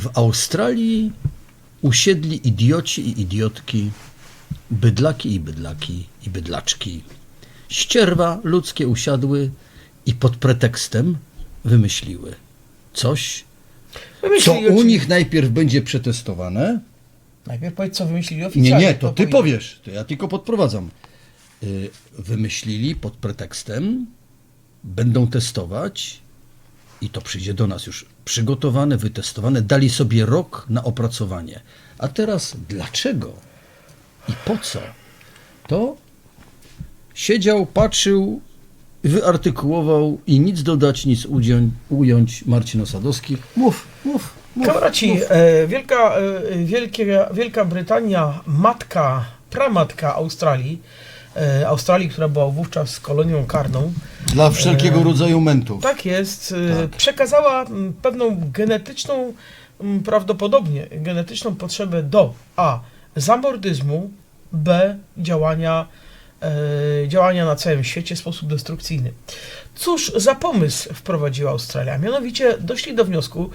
W Australii usiedli idioci i idiotki, bydlaki i bydlaki i bydlaczki. Ścierwa ludzkie usiadły i pod pretekstem wymyśliły coś, co u nich najpierw będzie przetestowane. Najpierw powiedz, co wymyślili Nie, oficjalnie. nie, to ty powiesz, to ja tylko podprowadzam. Y, Wymyślili pod pretekstem, będą testować i to przyjdzie do nas już przygotowane, wytestowane, dali sobie rok na opracowanie. A teraz dlaczego i po co? To siedział, patrzył, wyartykułował i nic dodać, nic ująć Marcin Osadowski. Mów, mów, mów. Kamraci, mów. e, Wielka, e, Wielkie, Wielka Brytania, matka, pramatka Australii, e, Australii, która była wówczas kolonią karną, Dla wszelkiego rodzaju mentów. tak jest, e, Tak. przekazała pewną genetyczną, prawdopodobnie genetyczną potrzebę do A. Zamordyzmu, B. Działania, e, działania na całym świecie w sposób destrukcyjny. Cóż za pomysł wprowadziła Australia? Mianowicie doszli do wniosku,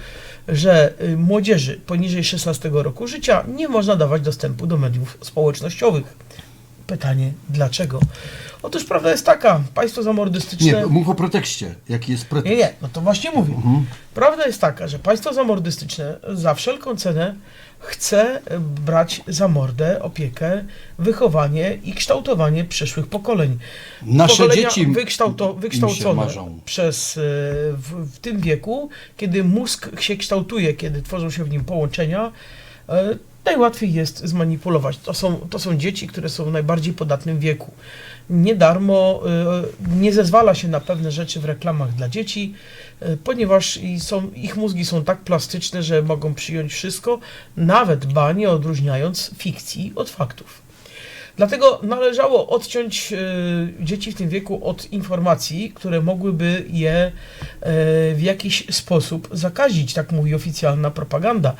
że y, młodzieży poniżej 16 roku życia nie można dawać dostępu do mediów społecznościowych. Pytanie, dlaczego? Otóż prawda jest taka, państwo zamordystyczne... Nie, mów o pretekście. Jaki jest pretekst? Nie, nie, no to właśnie mówię. Mhm. Prawda jest taka, że państwo zamordystyczne za wszelką cenę chce e, brać za mordę opiekę, wychowanie i kształtowanie przyszłych pokoleń. Nasze Pokolenia dzieci wykształto, wykształcone przez e, w, w tym wieku, kiedy mózg się kształtuje, kiedy tworzą się w nim połączenia, e, najłatwiej jest zmanipulować. To są, to są dzieci, które są w najbardziej podatnym wieku. Nie darmo e, nie zezwala się na pewne rzeczy w reklamach dla dzieci, e, ponieważ są, ich mózgi są tak plastyczne, że mogą przyjąć wszystko, nawet ba nie odróżniając fikcji od faktów. Dlatego należało odciąć e, dzieci w tym wieku od informacji, które mogłyby je e, w jakiś sposób zakazić, tak mówi oficjalna propaganda.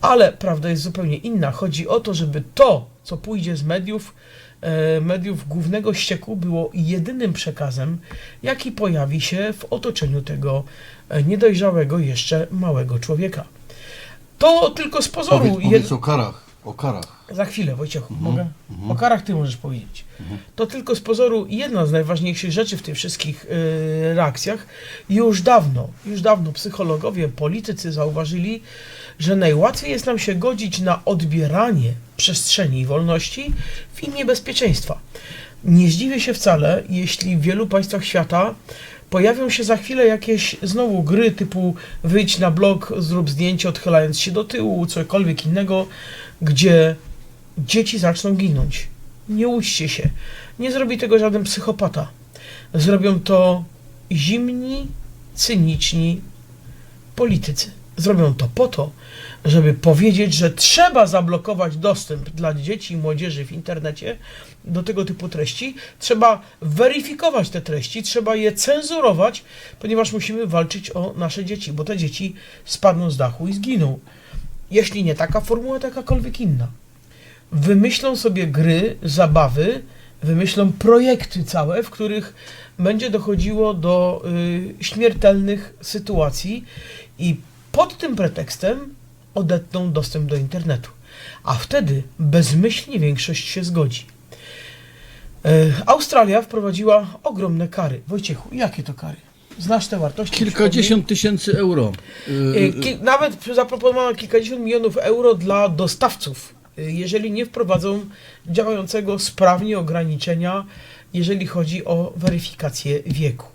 Ale prawda jest zupełnie inna. Chodzi o to, żeby to, co pójdzie z mediów, e, mediów głównego ścieku, było jedynym przekazem, jaki pojawi się w otoczeniu tego niedojrzałego jeszcze małego człowieka. To tylko z pozoru. Powiedz, powiedz o karach. O karach. Za chwilę, Wojciechu, Mhm, mogę? O karach ty możesz powiedzieć. To tylko z pozoru jedna z najważniejszych rzeczy w tych wszystkich y, reakcjach. Już dawno, już dawno psychologowie, politycy zauważyli, że najłatwiej jest nam się godzić na odbieranie przestrzeni i wolności w imię bezpieczeństwa. Nie zdziwię się wcale, jeśli w wielu państwach świata pojawią się za chwilę jakieś znowu gry typu wyjdź na blog, zrób zdjęcie odchylając się do tyłu, cokolwiek innego, gdzie dzieci zaczną ginąć. Nie łudźcie się. Nie zrobi tego żaden psychopata. Zrobią to zimni, cyniczni politycy. Zrobią to po to, żeby powiedzieć, że trzeba zablokować dostęp dla dzieci i młodzieży w internecie do tego typu treści. Trzeba weryfikować te treści, trzeba je cenzurować, ponieważ musimy walczyć o nasze dzieci, bo te dzieci spadną z dachu i zginą. Jeśli nie taka formuła, to jakakolwiek inna. Wymyślą sobie gry, zabawy, wymyślą projekty całe, w których będzie dochodziło do y, śmiertelnych sytuacji i pod tym pretekstem odetną dostęp do internetu. A wtedy bezmyślnie większość się zgodzi. Y, Australia wprowadziła ogromne kary. Wojciechu, jakie to kary? Znasz te wartości? Kilkadziesiąt tysięcy euro. Y, Y, Ki- nawet zaproponowano kilkadziesiąt milionów euro dla dostawców, jeżeli nie wprowadzą działającego sprawnie ograniczenia, jeżeli chodzi o weryfikację wieku.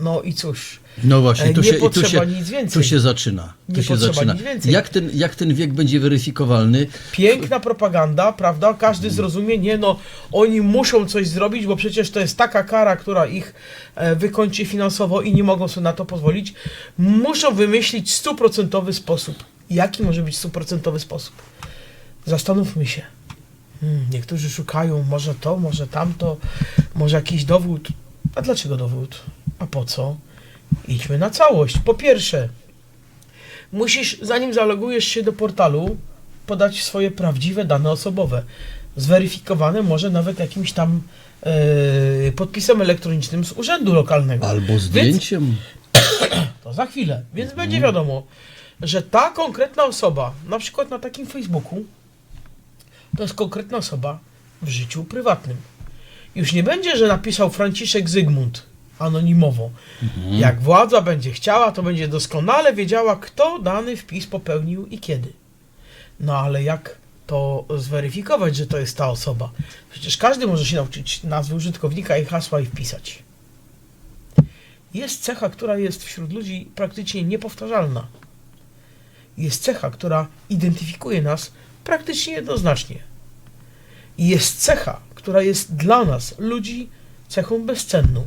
No i cóż, No właśnie, E, tu nie się, i tu potrzeba się, nic więcej. tu się zaczyna. Tu Nie się potrzeba zaczyna. nic więcej. Jak ten, jak ten wiek będzie weryfikowalny? piękna propaganda, prawda? Każdy zrozumie, nie no, oni muszą coś zrobić, bo przecież to jest taka kara, która ich e, wykończy finansowo i nie mogą sobie na to pozwolić. Muszą wymyślić stuprocentowy sposób. Jaki może być stuprocentowy sposób? Zastanówmy się. Hmm, niektórzy szukają może to, może tamto, może jakiś dowód. A dlaczego dowód? A po co? Idźmy na całość. Po pierwsze, musisz, zanim zalogujesz się do portalu, podać swoje prawdziwe dane osobowe. Zweryfikowane może nawet jakimś tam e, podpisem elektronicznym z urzędu lokalnego. Albo zdjęciem? To za chwilę, więc będzie wiadomo. że ta konkretna osoba, na przykład na takim Facebooku, to jest konkretna osoba w życiu prywatnym. Już nie będzie, że napisał Franciszek Zygmunt anonimowo. Jak władza będzie chciała, to będzie doskonale wiedziała, kto dany wpis popełnił i kiedy. No ale jak to zweryfikować, że to jest ta osoba? Przecież każdy może się nauczyć nazwy użytkownika i hasła i wpisać. Jest cecha, która jest wśród ludzi praktycznie niepowtarzalna. Jest cecha, która identyfikuje nas praktycznie jednoznacznie. I jest cecha, która jest dla nas, ludzi, cechą bezcenną.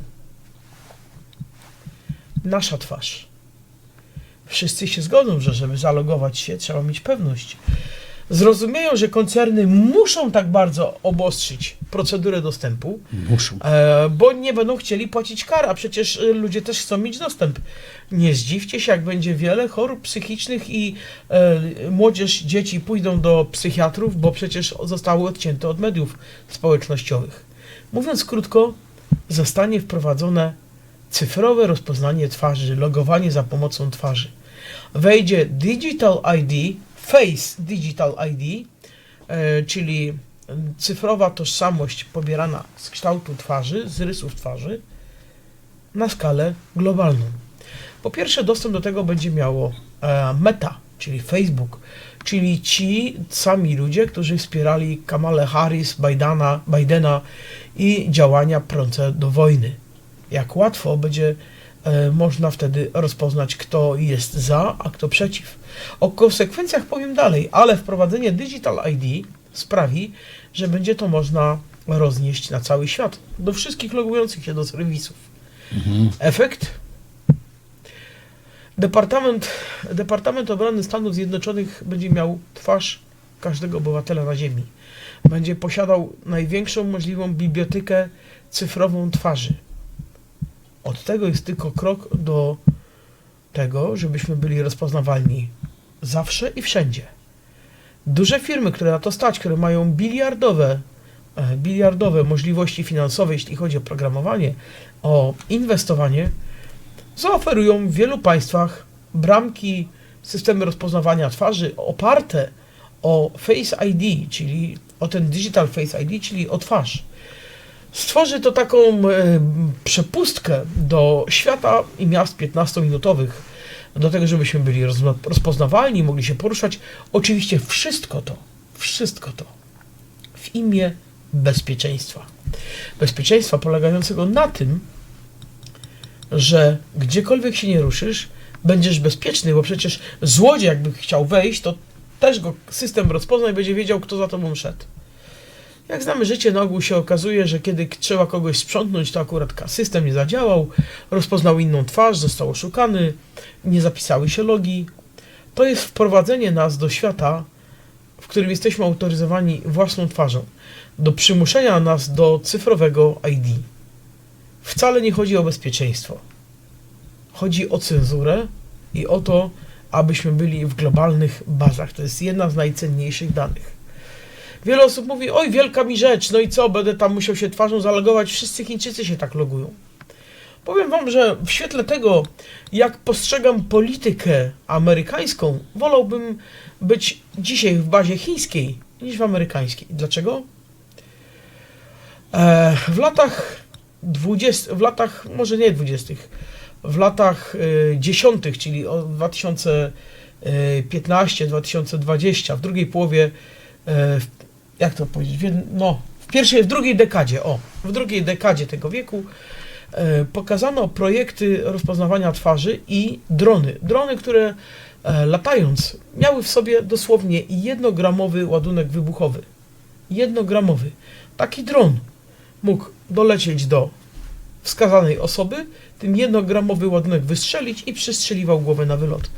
Nasza twarz. Wszyscy się zgodzą, że żeby zalogować się, trzeba mieć pewność. Zrozumieją, że koncerny muszą tak bardzo obostrzyć procedurę dostępu, Muszą. E, bo nie będą chcieli płacić kar, a przecież e, ludzie też chcą mieć dostęp. Nie zdziwcie się, jak będzie wiele chorób psychicznych i e, młodzież, dzieci pójdą do psychiatrów, bo przecież zostały odcięte od mediów społecznościowych. Mówiąc krótko, zostanie wprowadzone cyfrowe rozpoznanie twarzy, logowanie za pomocą twarzy. Wejdzie Digital ID, Face Digital ID, e, czyli cyfrowa tożsamość pobierana z kształtu twarzy, z rysów twarzy na skalę globalną. Po pierwsze, dostęp do tego będzie miało e, Meta, czyli Facebook, czyli ci sami ludzie, którzy wspierali Kamalę Harris, Bidena, Bidena i działania prące do wojny. Jak łatwo będzie można wtedy rozpoznać, kto jest za, a kto przeciw. O konsekwencjach powiem dalej, ale wprowadzenie Digital ID sprawi, że będzie to można roznieść na cały świat, do wszystkich logujących się do serwisów. Efekt? Departament, Departament Obrony Stanów Zjednoczonych będzie miał twarz każdego obywatela na Ziemi. Będzie posiadał największą możliwą bibliotekę cyfrową twarzy. Od tego jest tylko krok do tego, żebyśmy byli rozpoznawalni zawsze i wszędzie. Duże firmy, które na to stać, które mają biliardowe, e, biliardowe możliwości finansowe, jeśli chodzi o programowanie, o inwestowanie, zaoferują w wielu państwach bramki, systemy rozpoznawania twarzy oparte o Face ID, czyli o ten Digital Face ID, czyli o twarz. Stworzy to taką e, przepustkę do świata i miast 15-minutowych, do tego, żebyśmy byli rozpoznawalni, mogli się poruszać. Oczywiście wszystko to, wszystko to w imię bezpieczeństwa. Bezpieczeństwa polegającego na tym, że gdziekolwiek się nie ruszysz, będziesz bezpieczny, bo przecież złodziej jakby chciał wejść, to też go system rozpozna i będzie wiedział, kto za tobą szedł. Jak znamy życie, na ogół się okazuje, że kiedy trzeba kogoś sprzątnąć, to akurat system nie zadziałał, rozpoznał inną twarz, został oszukany, nie zapisały się logi. To jest wprowadzenie nas do świata, w którym jesteśmy autoryzowani własną twarzą, do przymuszenia nas do cyfrowego ID. Wcale nie chodzi o bezpieczeństwo. Chodzi o cenzurę i o to, abyśmy byli w globalnych bazach. To jest jedna z najcenniejszych danych. Wiele osób mówi, oj, wielka mi rzecz, no i co, będę tam musiał się twarzą zalogować. Wszyscy Chińczycy się tak logują. Powiem wam, że w świetle tego, jak postrzegam politykę amerykańską, wolałbym być dzisiaj w bazie chińskiej niż w amerykańskiej. Dlaczego? E, w latach 20, w latach, może nie 20, w latach y, 10, czyli od 2015-2020, w drugiej połowie, e, w- jak to powiedzieć, w, no, w pierwszej, w drugiej dekadzie, o, w drugiej dekadzie tego wieku e, pokazano projekty rozpoznawania twarzy i drony. Drony, które e, latając miały w sobie dosłownie jednogramowy ładunek wybuchowy. Jednogramowy. Taki dron mógł dolecieć do wskazanej osoby, tym jednogramowy ładunek wystrzelić i przystrzeliwał głowę na wylot.